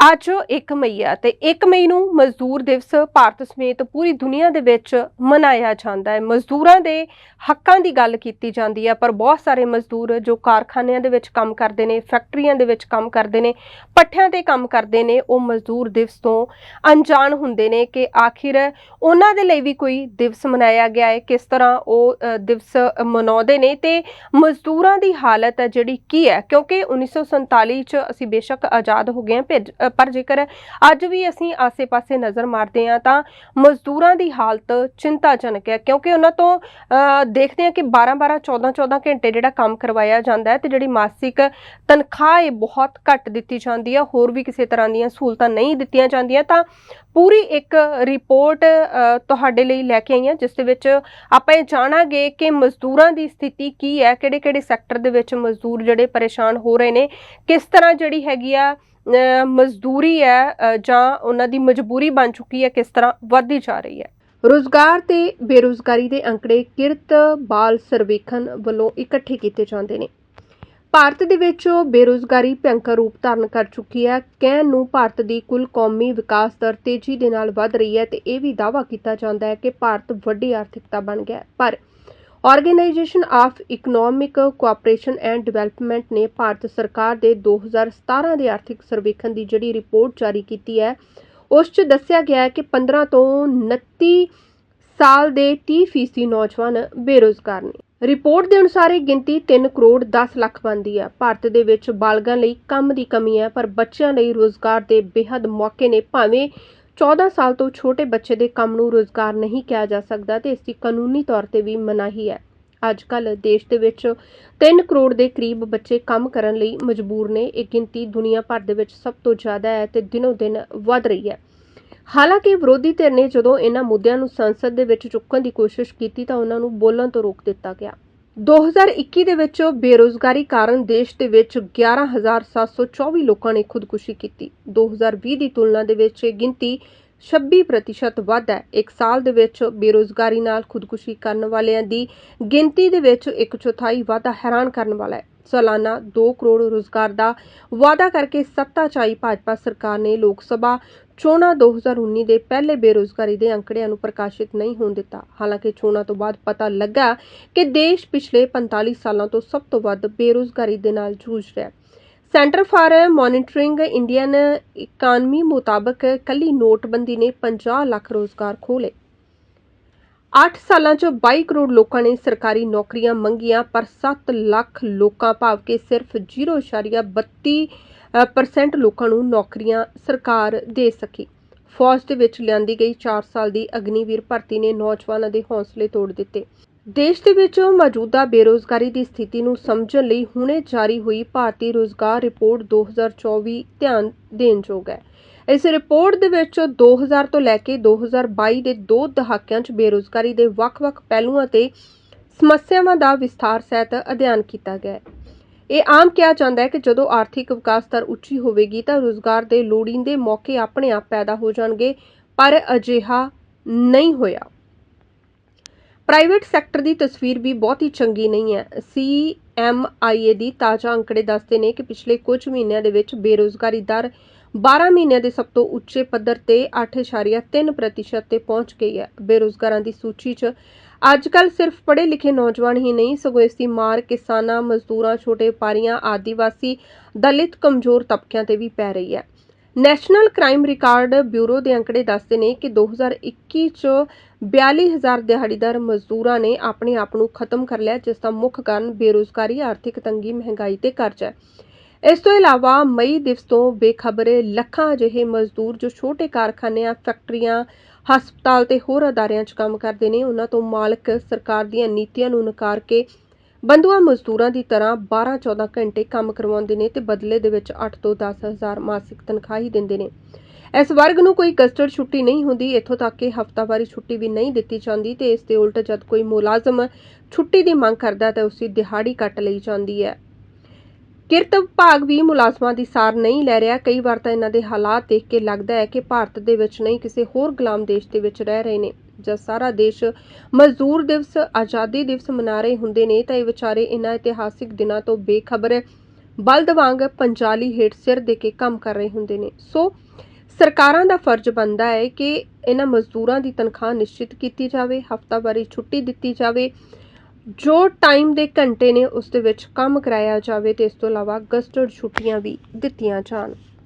ਅੱਜ 1 ਮਈ ਆ ਤੇ 1 ਮਈ ਨੂੰ ਮਜ਼ਦੂਰ ਦਿਵਸ ਭਾਰਤ ਸਮੇਤ ਪੂਰੀ ਦੁਨੀਆ ਦੇ ਵਿੱਚ ਮਨਾਇਆ ਜਾਂਦਾ ਹੈ। ਮਜ਼ਦੂਰਾਂ ਦੇ ਹੱਕਾਂ ਦੀ ਗੱਲ ਕੀਤੀ ਜਾਂਦੀ ਹੈ, ਪਰ ਬਹੁਤ ਸਾਰੇ ਮਜ਼ਦੂਰ ਜੋ ਕਾਰਖਾਨਿਆਂ ਦੇ ਵਿੱਚ ਕੰਮ ਕਰਦੇ ਨੇ, ਫੈਕਟਰੀਆਂ ਦੇ ਵਿੱਚ ਕੰਮ ਕਰਦੇ ਨੇ, ਪੱਠਿਆਂ ਤੇ ਕੰਮ ਕਰਦੇ ਨੇ, ਉਹ ਮਜ਼ਦੂਰ ਦਿਵਸ ਤੋਂ ਅਣਜਾਣ ਹੁੰਦੇ ਨੇ ਕਿ ਆਖਿਰ ਉਹਨਾਂ ਦੇ ਲਈ ਵੀ ਕੋਈ ਦਿਵਸ ਮਨਾਇਆ ਗਿਆ ਹੈ, ਕਿਸ ਤਰ੍ਹਾਂ ਉਹ ਦਿਵਸ ਮਨਾਉਂਦੇ ਨੇ ਤੇ ਮਜ਼ਦੂਰਾਂ ਦੀ ਹਾਲਤ ਹੈ ਜਿਹੜੀ ਕੀ ਹੈ? ਕਿਉਂਕਿ 1947 ਚ ਅਸੀਂ ਬੇਸ਼ੱਕ ਆਜ਼ਾਦ ਹੋ ਗਏ ਹਾਂ, ਭਿੱਜ- ਪਰ ਜੇਕਰ ਅੱਜ ਵੀ ਅਸੀਂ ਆਸੇ-ਪਾਸੇ ਨਜ਼ਰ ਮਾਰਦੇ ਹਾਂ, ਤਾਂ ਮਜ਼ਦੂਰਾਂ ਦੀ ਹਾਲਤ ਚਿੰਤਾਜਨਕ ਹੈ, ਕਿਉਂਕਿ ਉਹਨਾਂ ਤੋਂ ਦੇਖਦੇ ਹਾਂ ਕਿ 12-12 14-14 ਘੰਟੇ ਜਿਹੜਾ ਕੰਮ ਕਰਵਾਇਆ ਜਾਂਦਾ ਹੈ ਤੇ ਜਿਹੜੀ ਮਾਸਿਕ ਤਨਖਾਹ ਹੈ ਬਹੁਤ ਘੱਟ ਦਿੱਤੀ ਜਾਂਦੀ ਹੈ, ਹੋਰ ਵੀ ਕਿਸੇ ਤਰ੍ਹਾਂ ਦੀਆਂ ਸਹੂਲਤਾਂ ਨਹੀਂ ਦਿੱਤੀਆਂ ਜਾਂਦੀਆਂ, ਤਾਂ ਪੂਰੀ ਇੱਕ ਰਿਪੋਰਟ ਤੁਹਾਡੇ ਲਈ ਲੈ ਕੇ ਆਈ ਹਾਂ, ਜਿਸ ਦੇ ਵਿੱਚ ਆਪਾਂ ਇਹ ਜਾਣਾਂਗੇ ਕਿ ਮਜ਼ਦੂਰਾਂ ਦੀ ਸਥਿਤੀ ਕੀ ਹੈ, ਕਿਹੜੇ-ਕਿਹੜੇ ਸੈਕਟਰ ਦੇ ਵਿੱਚ ਮਜ਼ਦੂਰ ਜਿਹੜੇ ਪਰੇਸ਼ਾਨ ਹੋ ਰਹੇ ਨੇ, ਕਿਸ ਤਰ੍ਹਾਂ ਜਿਹੜੀ ਹੈਗੀ ਆ ਮਜ਼ਦੂਰੀ ਹੈ ਜਾਂ ਉਹਨਾਂ ਦੀ ਮਜਬੂਰੀ ਬਣ ਚੁੱਕੀ ਹੈ, ਕਿਸ ਤਰ੍ਹਾਂ ਵੱਧਦੀ ਜਾ ਰਹੀ ਹੈ। ਰੋਜ਼ਗਾਰ ਤੇ ਬੇਰੋਜ਼ਗਾਰੀ ਦੇ ਅੰਕੜੇ ਕਿਰਤ ਬਾਲ ਸਰਵੇਖਣ ਵੱਲੋਂ ਇਕੱਠੇ ਕੀਤੇ ਜਾਂਦੇ ਨੇ। ਭਾਰਤ ਦੇ ਵਿੱਚ ਬੇਰੋਜ਼ਗਾਰੀ ਭਿਅੰਕਰ ਰੂਪ ਧਾਰਨ ਕਰ ਚੁੱਕੀ ਹੈ। ਕਹਿਣ ਨੂੰ ਭਾਰਤ ਦੀ ਕੁੱਲ ਕੌਮੀ ਵਿਕਾਸ ਦਰ ਤੇਜ਼ੀ ਦੇ ਨਾਲ ਵੱਧ ਰਹੀ ਹੈ ਤੇ ਇਹ ਵੀ ਦਾਅਵਾ ਕੀਤਾ ਜਾਂਦਾ ਹੈ ਕਿ ਭਾਰਤ ਵੱਡੀ ਆਰਥਿਕਤਾ ਬਣ ਗਿਆ ਪਰ Organisation of Economic Cooperation and Development ਨੇ ਭਾਰਤ ਸਰਕਾਰ ਦੇ 2017 ਦੇ ਆਰਥਿਕ ਸਰਵੇਖਣ ਦੀ ਜਿਹੜੀ ਰਿਪੋਰਟ ਜਾਰੀ ਕੀਤੀ ਹੈ, ਉਸ 'ਚ ਦੱਸਿਆ ਗਿਆ ਹੈ ਕਿ 15 ਤੋਂ 29 ਸਾਲ ਦੇ 30 ਫੀਸਦੀ ਨੌਜਵਾਨ ਬੇਰੋਜ਼ਗਾਰ ਨੇ। ਰਿਪੋਰਟ ਦੇ ਅਨੁਸਾਰ ਇਹ ਗਿਣਤੀ 3 ਕਰੋੜ 10 ਲੱਖ ਬਣਦੀ ਹੈ। ਭਾਰਤ ਦੇ ਵਿੱਚ ਬਾਲਗਾਂ ਲਈ ਕੰਮ ਦੀ ਕਮੀ ਹੈ, ਪਰ ਬੱਚਿਆਂ ਲਈ ਰੋਜ਼ਗਾਰ ਦੇ ਬੇਹੱਦ ਮੌਕੇ ਨੇ ਭਾਵੇਂ 14 ਸਾਲ ਤੋਂ ਛੋਟੇ ਬੱਚੇ ਦੇ ਕੰਮ ਨੂੰ ਰੋਜ਼ਗਾਰ ਨਹੀਂ ਕਿਹਾ ਜਾ ਸਕਦਾ ਤੇ ਇਸ ਦੀ ਕਾਨੂੰਨੀ ਤੌਰ ਤੇ ਵੀ ਮਨਾਹੀ ਹੈ। ਅੱਜ ਕੱਲ ਦੇਸ਼ ਦੇ ਵਿੱਚ 3 ਕਰੋੜ ਦੇ ਕਰੀਬ ਬੱਚੇ ਕੰਮ ਕਰਨ ਲਈ ਮਜਬੂਰ ਨੇ। ਇਹ ਗਿਣਤੀ ਦੁਨੀਆ ਭਰ ਦੇ ਵਿੱਚ ਸਭ ਤੋਂ ਜ਼ਿਆਦਾ ਹੈ ਤੇ ਦਿਨੋ ਦਿਨ ਵੱਧ ਰਹੀ ਹੈ। ਹਾਲਾਂਕਿ ਵਿਰੋਧੀ ਧਿਰ ਨੇ ਜਦੋਂ ਇਹਨਾਂ ਮੁੱਦਿਆਂ ਨੂੰ ਸੰਸਦ ਦੇ ਵਿੱਚ ਚੁੱਕਣ ਦੀ ਕੋਸ਼ਿਸ਼ ਕੀਤੀ ਤਾਂ ਉਹਨਾਂ ਨੂੰ ਬੋਲਣ ਤੋਂ ਰੋਕ ਦਿੱਤਾ ਗਿਆ। 2021 ਦੇ ਵਿੱਚ ਬੇਰੋਜ਼ਗਾਰੀ ਕਾਰਨ ਦੇਸ਼ ਦੇ ਵਿੱਚ 11724 ਲੋਕਾਂ ਨੇ ਖੁਦਕੁਸ਼ੀ ਕੀਤੀ। 2020 ਦੀ ਤੁਲਨਾ ਦੇ ਵਿੱਚ ਇਹ ਗਿਣਤੀ 26% ਵੱਧ ਹੈ। ਇੱਕ ਸਾਲ ਦੇ ਵਿੱਚ ਬੇਰੋਜ਼ਗਾਰੀ ਨਾਲ ਖੁਦਕੁਸ਼ੀ ਕਰਨ ਵਾਲਿਆਂ ਦੀ ਗਿਣਤੀ ਦੇ ਵਿੱਚ ਇੱਕ ਚੌਥਾਈ ਵਾਧਾ ਹੈਰਾਨ ਕਰਨ ਵਾਲਾ ਹੈ। ਸਾਲਾਨਾ 2 ਕਰੋੜ ਰੋਜ਼ਗਾਰ ਦਾ ਵਾਅਦਾ ਕਰਕੇ ਸੱਤਾ 'ਚ ਆਈ ਭਾਜਪਾ ਸਰਕਾਰ ਨੇ ਲੋਕ ਸਭਾ ਚੋਣਾਂ 2019 ਦੇ ਪਹਿਲੇ ਬੇਰੋਜ਼ਗਾਰੀ ਦੇ ਅੰਕੜਿਆਂ ਨੂੰ ਪ੍ਰਕਾਸ਼ਿਤ ਨਹੀਂ ਹੋਣ ਦਿੱਤਾ। ਹਾਲਾਂਕਿ ਚੋਣਾਂ ਤੋਂ ਬਾਅਦ ਪਤਾ ਲੱਗਾ ਕਿ ਦੇਸ਼ ਪਿਛਲੇ 45 ਸਾਲਾਂ ਤੋਂ ਸਭ ਤੋਂ ਵੱਧ ਬੇਰੋਜ਼ਗਾਰੀ ਦੇ ਨਾਲ ਜੂਝ ਰਿਹਾ ਹੈ। Centre for Monitoring Indian Economy ਮੁਤਾਬਕ ਕੱਲੀ ਨੋਟਬੰਦੀ ਨੇ 50 ਲੱਖ ਰੋਜ਼ਗਾਰ ਖੋਲੇ 8 ਸਾਲਾਂ 'ਚ 22 ਕਰੋੜ ਲੋਕਾਂ ਨੇ ਸਰਕਾਰੀ ਨੌਕਰੀਆਂ ਮੰਗੀਆਂ ਪਰ 7 ਲੱਖ ਲੋਕਾਂ ਭਾਵ ਕਿ ਸਿਰਫ 0.32 ਅ, ਪਰਸੈਂਟ ਲੋਕਾਂ ਨੂੰ ਨੌਕਰੀਆਂ ਸਰਕਾਰ ਦੇ ਸਕੀ। ਫੌਜ ਦੇ ਵਿੱਚ ਲਿਆਂਦੀ ਗਈ 4 ਸਾਲ ਦੀ ਅਗਨੀਵੀਰ ਭਰਤੀ ਨੇ ਨੌਜਵਾਨਾਂ ਦੇ ਹੌਸਲੇ ਤੋੜ ਦਿੱਤੇ। ਦੇਸ਼ ਦੇ ਵਿੱਚ ਮੌਜੂਦਾ ਬੇਰੋਜ਼ਗਾਰੀ ਦੀ ਸਥਿਤੀ ਨੂੰ ਸਮਝਣ ਲਈ ਹੁਣੇ ਜਾਰੀ ਹੋਈ ਭਾਰਤੀ ਰੋਜ਼ਗਾਰ ਰਿਪੋਰਟ 2024 ਧਿਆਨ ਦੇਣ ਯੋਗ ਹੈ। ਇਸ ਰਿਪੋਰਟ ਦੇ ਵਿੱਚ 2000 ਤੋਂ ਲੈ ਕੇ 2022 ਦੇ ਦੋ ਦਹਾਕਿਆਂ 'ਚ ਬੇਰੋਜ਼ਗਾਰੀ ਦੇ ਵੱਖ-ਵੱਖ ਪਹਿਲੂਆਂ ਤੇ ਸਮੱਸਿਆਵਾਂ ਦਾ ਵਿਸਥਾਰ ਸਹਿਤ ਅਧਿਐਨ ਕੀਤਾ ਗਿਆ ਹੈ। ਇਹ ਆਮ ਕਿਹਾ ਜਾਂਦਾ ਹੈ ਕਿ ਜਦੋਂ ਆਰਥਿਕ ਵਿਕਾਸ ਦਰ ਉੱਚੀ ਹੋਵੇਗੀ ਤਾਂ ਰੋਜ਼ਗਾਰ ਦੇ ਲੋੜੀਂਦੇ ਮੌਕੇ ਆਪਣੇ ਆਪ ਪੈਦਾ ਹੋ ਜਾਣਗੇ, ਪਰ ਅਜਿਹਾ ਨਹੀਂ ਹੋਇਆ। ਪ੍ਰਾਈਵੇਟ ਸੈਕਟਰ ਦੀ ਤਸਵੀਰ ਵੀ ਬਹੁਤ ਹੀ ਚੰਗੀ ਨਹੀਂ ਹੈ। ਸੀ ਐਮ ਆਈ ਏ ਦੀ ਤਾਜ਼ਾ ਅੰਕੜੇ ਦੱਸਦੇ ਨੇ ਕਿ ਪਿਛਲੇ ਕੁਝ ਮਹੀਨਿਆਂ ਦੇ ਵਿੱਚ ਬੇਰੋਜ਼ਗਾਰੀ ਦਰ 12 ਮਹੀਨਿਆਂ ਦੇ ਸਭ ਤੋਂ ਉੱਚੇ ਪੱਧਰ ਤੇ 8.3% ਤੇ ਪਹੁੰਚ ਗਈ ਹੈ। ਬੇਰੋਜ਼ਗਾਰਾਂ ਦੀ ਸੂਚੀ 'ਚ ਅੱਜ ਕੱਲ ਸਿਰਫ ਪੜ੍ਹੇ ਲਿਖੇ ਨੌਜਵਾਨ ਹੀ ਨਹੀਂ, ਸਗੋਂ ਇਸ ਦੀ ਮਾਰ ਕਿਸਾਨਾਂ, ਮਜ਼ਦੂਰਾਂ, ਛੋਟੇ ਵਪਾਰੀਆਂ, ਆਦੀਵਾਸੀ, ਦਲਿਤ, ਕਮਜ਼ੋਰ ਤਬਕਿਆਂ ਤੇ ਵੀ ਪੈ ਰਹੀ ਹੈ। ਨੈਸ਼ਨਲ ਕ੍ਰਾਈਮ ਰਿਕਾਰਡ ਬਿਊਰੋ ਦੇ ਅੰਕੜੇ ਦੱਸਦੇ ਨੇ ਕਿ 2021 ਚ 42000 ਦਿਹਾੜੀਦਾਰ ਮਜ਼ਦੂਰਾਂ ਨੇ ਆਪਣੇ ਆਪ ਨੂੰ ਖਤਮ ਕਰ ਲਿਆ, ਜਿਸ ਦਾ ਮੁੱਖ ਕਾਰਨ ਬੇਰੋਜ਼ਗਾਰੀ, ਆਰਥਿਕ ਤੰਗੀ, ਮਹਿੰਗਾਈ ਤੇ ਕਰਜ਼ਾ ਹੈ। ਇਸ ਤੋਂ ਇਲਾਵਾ ਮਈ ਦਿਵਸ ਤੋਂ ਬੇਖਬਰੇ ਲੱਖਾਂ ਅਜਿਹੇ ਮਜ਼ਦੂਰ ਜੋ ਛੋਟੇ ਕਾਰਖਾਨਿਆਂ, ਫੈਕਟਰੀਆਂ ਹਸਪਤਾਲ ਤੇ ਹੋਰ ਅਦਾਰਿਆਂ 'ਚ ਕੰਮ ਕਰਦੇ ਨੇ। ਉਹਨਾਂ ਤੋਂ ਮਾਲਕ ਸਰਕਾਰ ਦੀਆਂ ਨੀਤੀਆਂ ਨੂੰ ਨਕਾਰ ਕੇ ਬੰਧੂਆ ਮਜ਼ਦੂਰਾਂ ਦੀ ਤਰ੍ਹਾਂ 12-14 ਘੰਟੇ ਕੰਮ ਕਰਵਾਉਂਦੇ ਨੇ ਤੇ ਬਦਲੇ ਦੇ ਵਿੱਚ 8 ਤੋਂ 10 ਹਜ਼ਾਰ ਮਾਸਿਕ ਤਨਖਾਹ ਹੀ ਦਿੰਦੇ ਨੇ। ਇਸ ਵਰਗ ਨੂੰ ਕੋਈ ਕਸਟਰਡ ਛੁੱਟੀ ਨਹੀਂ ਹੁੰਦੀ। ਇੱਥੋਂ ਤੱਕ ਕਿ ਹਫ਼ਤਾਵਾਰੀ ਛੁੱਟੀ ਵੀ ਨਹੀਂ ਦਿੱਤੀ ਜਾਂਦੀ ਤੇ ਇਸ ਦੇ ਉਲਟ ਜਦ ਕੋਈ ਮੁਲਾਜ਼ਮ ਛੁੱਟੀ ਦੀ ਮੰਗ ਕਰਦਾ ਤਾਂ ਉਸਦੀ ਦਿਹਾੜੀ ਕੱਟ ਲਈ ਜਾਂਦੀ ਹੈ। ਕਿਰਤ ਵਿਭਾਗ ਵੀ ਮੁਲਾਜ਼ਮਾਂ ਦੀ ਸਾਰ ਨਹੀਂ ਲੈ ਰਿਹਾ। ਕਈ ਵਾਰ ਤਾਂ ਇਹਨਾਂ ਦੇ ਹਾਲਾਤ ਦੇਖ ਕੇ ਲੱਗਦਾ ਹੈ ਕਿ ਭਾਰਤ ਦੇ ਵਿੱਚ ਨਹੀਂ, ਕਿਸੇ ਹੋਰ ਗੁਲਾਮ ਦੇਸ਼ ਦੇ ਵਿੱਚ ਰਹਿ ਰਹੇ ਨੇ। ਜਦ ਸਾਰਾ ਦੇਸ਼ ਮਜ਼ਦੂਰ ਦਿਵਸ, ਆਜ਼ਾਦੀ ਦਿਵਸ ਮਨਾ ਰਹੇ ਹੁੰਦੇ ਨੇ, ਤਾਂ ਇਹ ਵਿਚਾਰੇ ਇਹਨਾਂ ਇਤਿਹਾਸਿਕ ਦਿਨਾਂ ਤੋਂ ਬੇਖਬਰ ਬਲਦ ਵਾਂਗ ਪੰਜਾਲੀ ਹੇਠ ਸਿਰ ਦੇ ਕੇ ਕੰਮ ਕਰ ਰਹੇ ਹੁੰਦੇ ਨੇ। ਸੋ ਸਰਕਾਰਾਂ ਦਾ ਫਰਜ਼ ਬਣਦਾ ਹੈ ਕਿ ਇਹਨਾਂ ਮਜ਼ਦੂਰਾਂ ਦੀ ਤਨਖਾਹ ਨਿਸ਼ਚਿਤ ਕੀਤੀ ਜਾਵੇ, ਹਫ਼ਤਾਵਾਰੀ ਛੁੱਟੀ ਦਿੱਤੀ ਜਾਵੇ ਜੋ ਟਾਈਮ ਦੇ ਘੰਟੇ ਨੇ ਉਸ ਦੇ ਵਿੱਚ ਕੰਮ ਕਰਾਇਆ ਜਾਵੇ ਅਤੇ ਇਸ ਤੋਂ ਇਲਾਵਾ ਗਸਟਡ ਛੁੱਟੀਆਂ ਵੀ ਦਿੱਤੀਆਂ ਜਾਣ।